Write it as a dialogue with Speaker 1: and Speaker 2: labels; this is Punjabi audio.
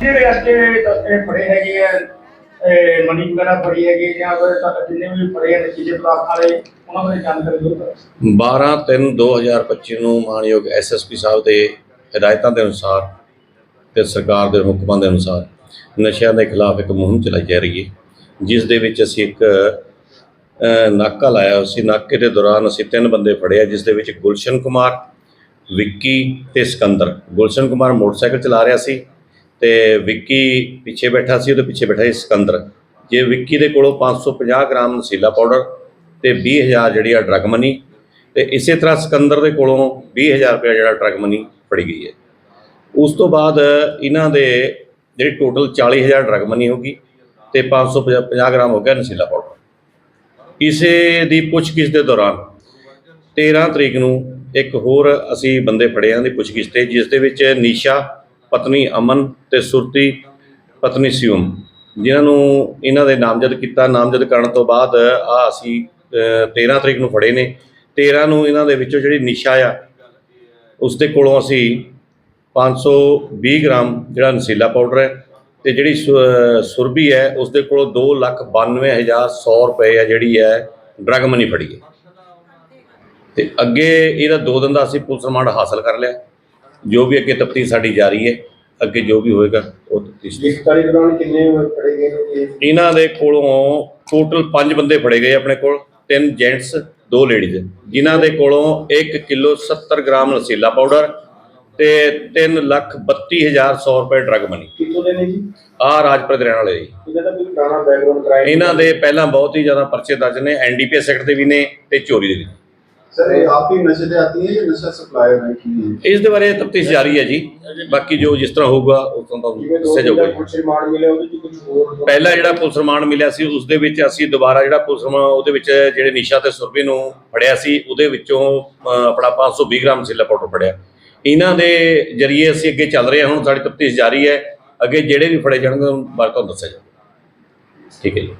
Speaker 1: ਜਿਹੜੇ ਅਸਕੇ ਤਸਕਰੇ ਫੜੇ ਹੈਗੇ ਆ, ਇਹ ਮਨੀ ਵਗੈਰਾ ਫੜੀ ਹੈਗੀ ਜਾਂ ਫਿਰ ਤਾਂ ਜਿੰਨੇ ਵੀ ਫੜੇ ਆ ਨਸ਼ੀਲੇ ਪਦਾਰਥ ਵਾਲੇ, ਉਹਨਾਂ ਬਾਰੇ ਜਾਣਕਾਰੀ ਦਿਓ। ਸਰ
Speaker 2: 12 3 2025 ਨੂੰ ਮਾਨਯੋਗ ਐਸਐਸਪੀ ਸਾਹਿਬ ਦੇ ਹਦਾਇਤਾਂ ਦੇ ਅਨੁਸਾਰ ਤੇ ਸਰਕਾਰ ਦੇ ਹੁਕਮਾਂ ਦੇ ਅਨੁਸਾਰ ਨਸ਼ਿਆਂ ਦੇ ਖਿਲਾਫ ਇੱਕ ਮੁਹਿੰਮ ਚਲਾਈ ਜਾ ਰਹੀ ਹੈ, ਜਿਸ ਦੇ ਵਿੱਚ ਅਸੀਂ ਇੱਕ ਨਾਕਾ ਲਾਇਆ ਸੀ। ਨਾਕੇ ਦੇ ਦੌਰਾਨ ਅਸੀਂ ਤਿੰਨ ਬੰਦੇ ਫੜੇ ਜਿਸ ਦੇ ਵਿੱਚ ਗੁਲਸ਼ਨ ਕੁਮਾਰ, ਵਿੱਕੀ ਤੇ ਸਿਕੰਦਰ। ਗੁਲਸ਼ਨ ਕੁਮਾਰ ਮੋਟਰਸਾਈਕਲ ਚਲਾ ਰਿਹਾ ਸੀ ਤੇ ਵਿੱਕੀ ਪਿੱਛੇ ਬੈਠਾ ਸੀ, ਉਹਦੇ ਪਿੱਛੇ ਬੈਠਾ ਸੀ ਸਿਕੰਦਰ। ਜੇ ਵਿੱਕੀ ਦੇ ਕੋਲੋਂ 550 ਗ੍ਰਾਮ ਨਸ਼ੀਲਾ ਪਾਊਡਰ ਤੇ 20000 ਜਿਹੜੀ ਆ ਡਰਗ ਮਨੀ ਤੇ ਇਸੇ ਤਰ੍ਹਾਂ ਸਿਕੰਦਰ ਦੇ ਕੋਲੋਂ 20000 ਰੁਪਏ ਜਿਹੜਾ ਡਰਗ ਮਨੀ ਫੜੀ ਗਈ ਹੈ। ਉਸ ਤੋਂ ਬਾਅਦ ਇਹਨਾਂ ਦੇ ਜਿਹੜੀ ਟੋਟਲ 40000 ਡਰਗ ਮਨੀ ਹੋਗੀ ਤੇ 550 ਗ੍ਰਾਮ ਹੋ ਗਿਆ ਨਸ਼ੀਲਾ ਪਾਊਡਰ ਇਸੇ ਦੀ ਪੁੱਛਗਿੱਛ ਦੇ ਦੌਰਾਨ 13 ਤਰੀਕ ਨੂੰ ਇੱਕ ਹੋਰ ਅਸੀਂ ਬੰਦੇ ਫੜੇ ਆਂ ਦੀ ਪੁੱਛਗਿੱਛ ਤੇ ਜਿਸ ਦੇ ਵਿੱਚ ਨੀਸ਼ਾ ਪਤਨੀ ਅਮਨ ਤੇ ਸੁਰਤੀ ਪਤਨੀ ਸਿਉਮ। ਜਿਨ੍ਹਾਂ ਨੂੰ ਇਹਨਾਂ ਦੇ ਨਾਮਜ਼ਦ ਕੀਤਾ ਨਾਮਜ਼ਦ ਕਰਨ ਤੋਂ ਬਾਅਦ ਆ ਅਸੀਂ ਅ, 13 ਤਰੀਕ ਨੂੰ ਫੜੇ ਨੇ। 13 ਨੂੰ ਇਹਨਾਂ ਦੇ ਵਿੱਚੋਂ ਜਿਹੜੀ ਨਿਸ਼ਾ ਆ ਉਸ ਦੇ ਕੋਲੋਂ ਅਸੀਂ 520 ਗ੍ਰਾਮ ਜਿਹੜਾ ਨਸ਼ੀਲਾ ਪਾਊਡਰ ਹੈ ਤੇ ਜਿਹੜੀ ਸੁ- ਅ, ਸੁਰਭੀ ਹੈ ਉਸ ਦੇ ਕੋਲੋਂ 292100 ਰੁਪਏ ਆ ਜਿਹੜੀ ਹੈ ਡਰਗ ਮਨੀ ਫੜੀ ਹੈ। ਤੇ ਅੱਗੇ ਇਹਦਾ ਦੋ ਦਿਨ ਦਾ ਅਸੀਂ ਪੁਲਿਸ ਰਿਮਾਂਡ ਹਾਸਲ ਕਰ ਲਿਆ। ਜੋ ਵੀ ਅੱਗੇ ਤਫਤੀਸ਼ ਸਾਡੀ ਜਾਰੀ ਹੈ ਅੱਗੇ ਜੋ ਵੀ ਹੋਏਗਾ ਉਹ ਤਫਤੀਸ਼
Speaker 1: ਗ੍ਰਿਫਤਾਰੀ ਦੌਰਾਨ ਕਿੰਨੇ ਫੜੇ ਗਏ
Speaker 2: ਇਹਨਾਂ ਦੇ ਕੋਲੋਂ ਟੋਟਲ 5 ਬੰਦੇ ਫੜੇ ਗਏ ਆਪਣੇ ਕੋਲ ਤਿੰਨ ਜੈਂਟਸ ਦੋ ਲੇਡੀਜ਼ ਜਿਨ੍ਹਾਂ ਦੇ ਕੋਲੋਂ 1 ਕਿਲੋ 70 ਗ੍ਰਾਮ ਲਸੀਲਾ ਪਾਊਡਰ ਤੇ 3 ਲੱਖ 32100 ਰੁਪਏ ਡਰਗ ਮਨੀ
Speaker 1: ਕਿੱਥੋਂ ਦੇ ਨੇ ਜੀ?
Speaker 2: ਆ ਰਾਜਪੁਰ ਰਹਿਣ ਵਾਲੇ ਜੀ।
Speaker 1: ਇਹਨਾਂ ਕੋਈ ਪੁਰਾਣਾ ਬੈਕਗ੍ਰਾਉਂਡ ਕਰਾਇਆ
Speaker 2: ਇਹਨਾਂ ਦੇ ਪਹਿਲਾਂ ਬਹੁਤ ਹੀ ਜ਼ਿਆਦਾ ਪਰਚੇ ਦਰਜ ਨੇ ਐਨਡੀਪੀਐਸ ਸੈਕਟਰ ਦੇ ਵੀ ਨੇ ਤੇ ਚੋਰੀ ਦੇ ਵੀ
Speaker 3: ਸਰ ਇਹ ਆਪ ਹੀ ਨਸ਼ੇ ਤੇ ਆਤੀ ਹੈ ਜਾਂ ਨਸ਼ਾ ਸਪਲਾਇਰ ਹੈ?
Speaker 2: ਇਸ ਦੇ ਬਾਰੇ ਤਫਤੀਸ਼ ਜਾਰੀ ਹੈ ਜੀ। ਬਾਕੀ ਜੋ ਜਿਸ ਤਰ੍ਹਾਂ ਹੋਊਗਾ ਉਸ
Speaker 1: ਤੋਂ ਤੁਹਾਨੂੰ
Speaker 2: ਦੱਸਿਆ ਜਾਊਗਾ।
Speaker 1: ਕੁਝ ਰਿਮਾਂਡ ਮਿਲਿਆ ਉਹਦੇ ਚ ਕੁਝ ਹੋਰ
Speaker 2: ਪਹਿਲਾਂ ਜਿਹੜਾ ਪੁਲਿਸ ਰਿਮਾਂਡ ਮਿਲਿਆ ਸੀ ਉਸ ਦੇ ਵਿੱਚ ਅਸੀਂ ਦੁਬਾਰਾ ਜਿਹੜਾ ਪੁਲਿਸ ਰਿਮਾਂਡ ਉਹਦੇ ਵਿੱਚ ਜਿਹੜੇ ਨਿਸ਼ਾ ਤੇ ਸੁਰਬੀ ਨੂੰ ਫੜਿਆ ਸੀ ਉਹਦੇ ਵਿੱਚੋਂ ਆਪਣਾ 520 ਗ੍ਰਾਮ ਸਿਲਾ ਪਾਊਡਰ ਫੜਿਆ। ਇਹਨਾਂ ਦੇ ਜਰੀਏ ਅਸੀਂ ਅੱਗੇ ਚੱਲ ਰਹੇ ਹਾਂ। ਹੁਣ ਸਾਡੀ ਤਫਤੀਸ਼ ਜਾਰੀ ਹੈ। ਅੱਗੇ ਜਿਹੜੇ ਵੀ ਫੜੇ ਜਾਣਗੇ, ਉਹਨਾਂ ਬਾਰੇ ਤੁਹਾਨੂੰ ਦੱਸਿਆ ਜਾਊਗਾ। ਠੀਕ ਹੈ ਜੀ।